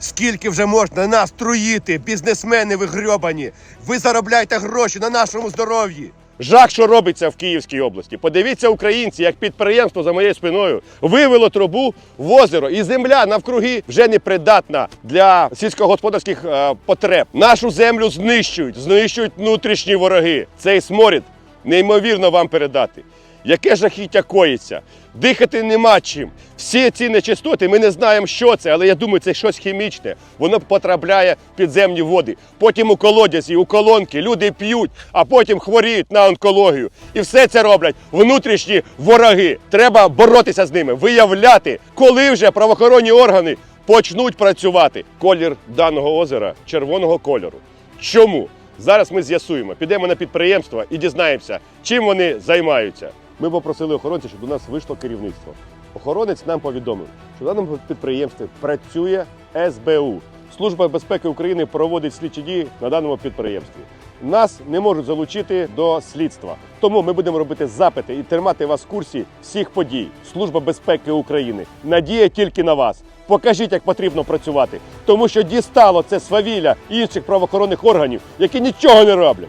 Скільки вже можна нас труїти, бізнесмени ви грьобані? Ви заробляєте гроші на нашому здоров'ї. Жах, що робиться в Київській області. Подивіться, українці, як підприємство за моєю спиною вивело трубу в озеро, і земля навкруги вже не придатна для сільськогосподарських е, потреб. Нашу землю знищують, знищують внутрішні вороги. Цей сморід неймовірно вам передати. Яке жахіття коїться? Дихати нема чим. Всі ці нечистоти, ми не знаємо, що це, але я думаю, це щось хімічне. Воно потрапляє в підземні води. Потім у колодязі, у колонки люди п'ють, а потім хворіють на онкологію. І все це роблять внутрішні вороги. Треба боротися з ними, виявляти, коли вже правоохоронні органи почнуть працювати. Колір даного озера червоного кольору. Чому? Зараз ми з'ясуємо, підемо на підприємство і дізнаємося, чим вони займаються. Ми попросили охоронця, щоб до нас вийшло керівництво. Охоронець нам повідомив, що в даному підприємстві працює СБУ. Служба безпеки України проводить слідчі дії на даному підприємстві. Нас не можуть залучити до слідства. Тому ми будемо робити запити і тримати вас в курсі всіх подій. Служба безпеки України надія тільки на вас. Покажіть, як потрібно працювати, тому що дістало це свавілля інших правоохоронних органів, які нічого не роблять.